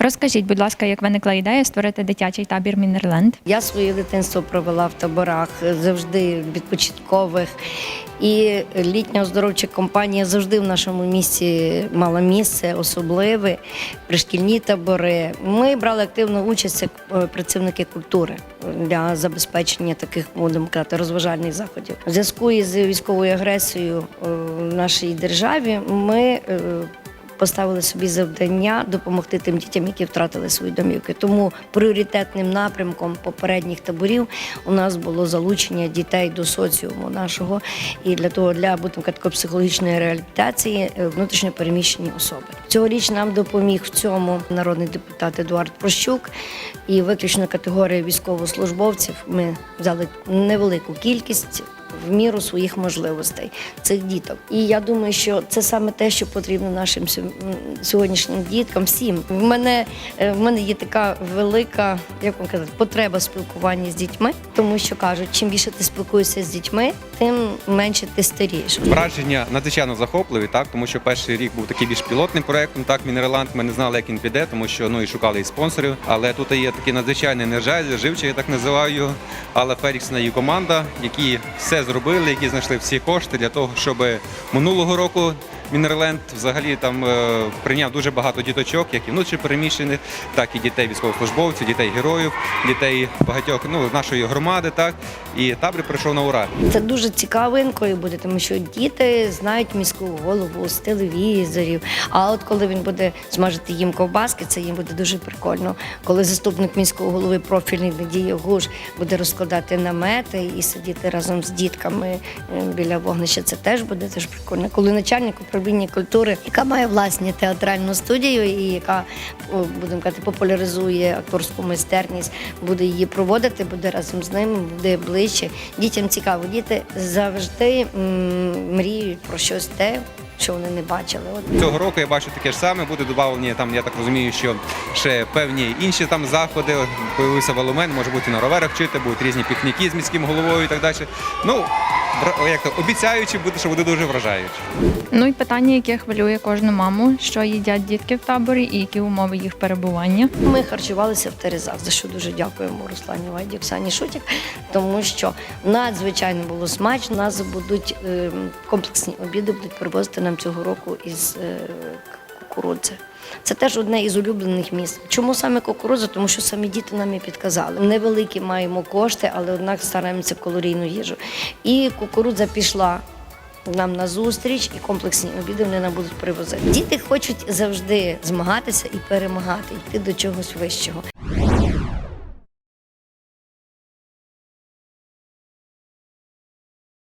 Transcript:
Розкажіть, будь ласка, як виникла ідея створити дитячий табір Мінерленд? Я своє дитинство провела в таборах завжди відпочаткових. І літня оздоровча компанія завжди в нашому місті мала місце, особливе, пришкільні табори. Ми брали активну участь як е, працівники культури для забезпечення таких, будемо казати, розважальних заходів. У зв'язку із військовою агресією е, в нашій державі ми е, поставили собі завдання допомогти тим дітям, які втратили свої домівки. Тому пріоритетним напрямком попередніх таборів у нас було залучення дітей до соціуму нашого і для того для будемо казати, психологічної реабілітації е, внутрішньо переміщені особи. Цьогоріч нам допоміг в цьому народний депутат Едуард Прощук і виключно категорія військовослужбовців. Ми взяли невелику кількість в міру своїх можливостей цих діток. І я думаю, що це саме те, що потрібно нашим сьо- сьогоднішнім діткам. Всім в мене е, в мене є така велика, як вам казати, потреба спілкування з дітьми, тому що кажуть, чим більше ти спілкуєшся з дітьми, тим менше ти старієш. Враження надзвичайно захопливі, так тому що перший рік був такий більш пілотним проектом. Так, Мінераланд. Ми не знали, як він піде, тому що ну і шукали і спонсорів. Але тут є такий надзвичайний енерджайзер, живчий, я так називаю Алла Феріксона і команда, які все зробили, які знайшли всі кошти для того, щоб минулого року. Мінерленд взагалі там е, прийняв дуже багато діточок, як і внутрішньопереміщених, так і дітей військовослужбовців, дітей героїв, дітей багатьох ну нашої громади. Так і табір прийшов на ура. Це дуже цікавинкою буде, тому що діти знають міську голову з телевізорів. А от коли він буде смажити їм ковбаски, це їм буде дуже прикольно. Коли заступник міського голови профільний Надія Гуш буде розкладати намети і сидіти разом з дітками е, біля вогнища, це теж буде теж прикольно. Коли начальник управління культури, яка має власні театральну студію і яка будемо казати, популяризує акторську майстерність, буде її проводити, буде разом з ними, буде ближче. Дітям цікаво. Діти завжди мріють про щось те, що вони не бачили. Цього року я бачу таке ж саме. Буде додавлені там. Я так розумію, що ще певні інші там заходи. Появився веломен, може бути на роверах вчити, будуть різні пікніки з міським головою і так далі. Ну як то обіцяючи, буде, що буде дуже вражаюче. Ну і питання, яке хвилює кожну маму, що їдять дітки в таборі і які умови їх перебування. Ми харчувалися в Терезах, за що дуже дякуємо Руслані Вайді, Оксані Шутік, тому що надзвичайно було смачно. Нас будуть е, комплексні обіди будуть привозити нам цього року із е, кукурудзи. Це теж одне із улюблених місць. Чому саме кукурудза? Тому що самі діти нам і підказали. Невеликі маємо кошти, але однак стараємося калорійну їжу. І кукурудза пішла нам на зустріч, і комплексні обіди вони нам будуть привозити. Діти хочуть завжди змагатися і перемагати, йти до чогось вищого.